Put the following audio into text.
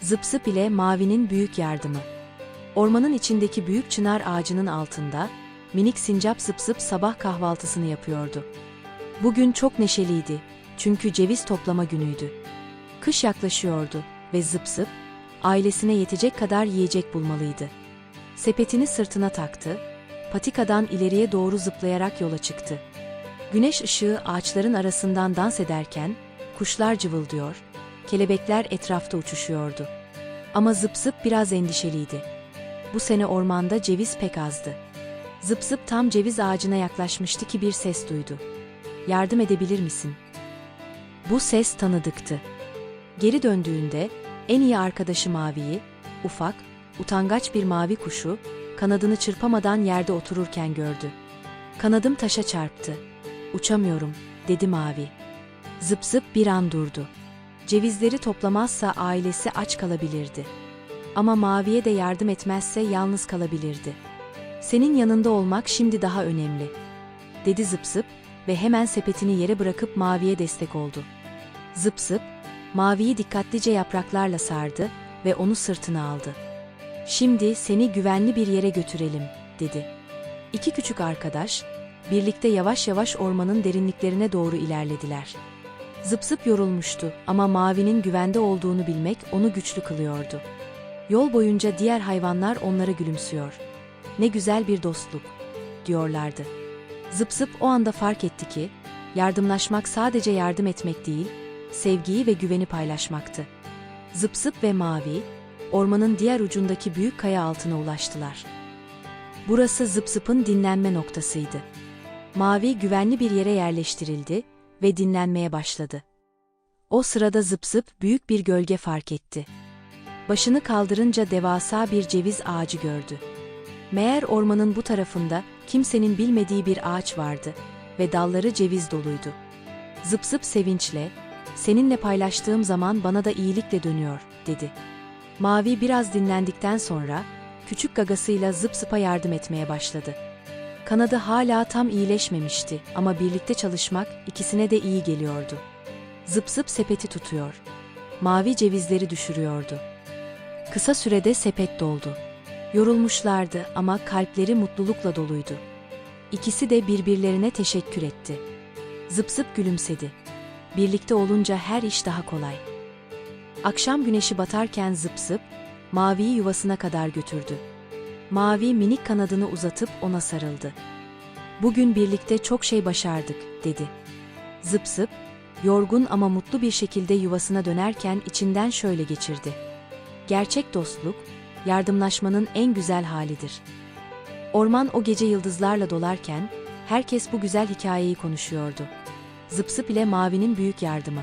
Zıp zıp ile Mavi'nin büyük yardımı. Ormanın içindeki büyük çınar ağacının altında minik sincap zıp zıp sabah kahvaltısını yapıyordu. Bugün çok neşeliydi çünkü ceviz toplama günüydü. Kış yaklaşıyordu ve zıp zıp ailesine yetecek kadar yiyecek bulmalıydı. Sepetini sırtına taktı, patikadan ileriye doğru zıplayarak yola çıktı. Güneş ışığı ağaçların arasından dans ederken kuşlar cıvıldıyor, kelebekler etrafta uçuşuyordu. Ama zıp zıp biraz endişeliydi. Bu sene ormanda ceviz pek azdı. Zıp zıp tam ceviz ağacına yaklaşmıştı ki bir ses duydu. Yardım edebilir misin? Bu ses tanıdıktı. Geri döndüğünde en iyi arkadaşı Mavi'yi, ufak, utangaç bir mavi kuşu, kanadını çırpamadan yerde otururken gördü. Kanadım taşa çarptı. Uçamıyorum, dedi Mavi. Zıp zıp bir an durdu. Cevizleri toplamazsa ailesi aç kalabilirdi. Ama Mavi'ye de yardım etmezse yalnız kalabilirdi. Senin yanında olmak şimdi daha önemli, dedi zıp zıp ve hemen sepetini yere bırakıp Mavi'ye destek oldu. Zıp zıp, Mavi'yi dikkatlice yapraklarla sardı ve onu sırtına aldı. Şimdi seni güvenli bir yere götürelim, dedi. İki küçük arkadaş, birlikte yavaş yavaş ormanın derinliklerine doğru ilerlediler. Zıp zıp yorulmuştu ama Mavi'nin güvende olduğunu bilmek onu güçlü kılıyordu. Yol boyunca diğer hayvanlar onlara gülümsüyor. Ne güzel bir dostluk, diyorlardı. Zıp zıp o anda fark etti ki, yardımlaşmak sadece yardım etmek değil, sevgiyi ve güveni paylaşmaktı. Zıp zıp ve Mavi, ormanın diğer ucundaki büyük kaya altına ulaştılar. Burası zıp zıpın dinlenme noktasıydı. Mavi güvenli bir yere yerleştirildi ve dinlenmeye başladı. O sırada zıp zıp büyük bir gölge fark etti. Başını kaldırınca devasa bir ceviz ağacı gördü. Meğer ormanın bu tarafında kimsenin bilmediği bir ağaç vardı ve dalları ceviz doluydu. Zıp zıp sevinçle, seninle paylaştığım zaman bana da iyilikle dönüyor, dedi. Mavi biraz dinlendikten sonra, küçük gagasıyla zıp zıpa yardım etmeye başladı. Kanadı hala tam iyileşmemişti ama birlikte çalışmak ikisine de iyi geliyordu. Zıp zıp sepeti tutuyor. Mavi cevizleri düşürüyordu. Kısa sürede sepet doldu. Yorulmuşlardı ama kalpleri mutlulukla doluydu. İkisi de birbirlerine teşekkür etti. Zıp zıp gülümsedi. Birlikte olunca her iş daha kolay. Akşam güneşi batarken zıp zıp, Mavi'yi yuvasına kadar götürdü. Mavi minik kanadını uzatıp ona sarıldı. Bugün birlikte çok şey başardık, dedi. Zıp zıp, yorgun ama mutlu bir şekilde yuvasına dönerken içinden şöyle geçirdi. Gerçek dostluk, yardımlaşmanın en güzel halidir. Orman o gece yıldızlarla dolarken, herkes bu güzel hikayeyi konuşuyordu. Zıp ile Mavi'nin büyük yardımı.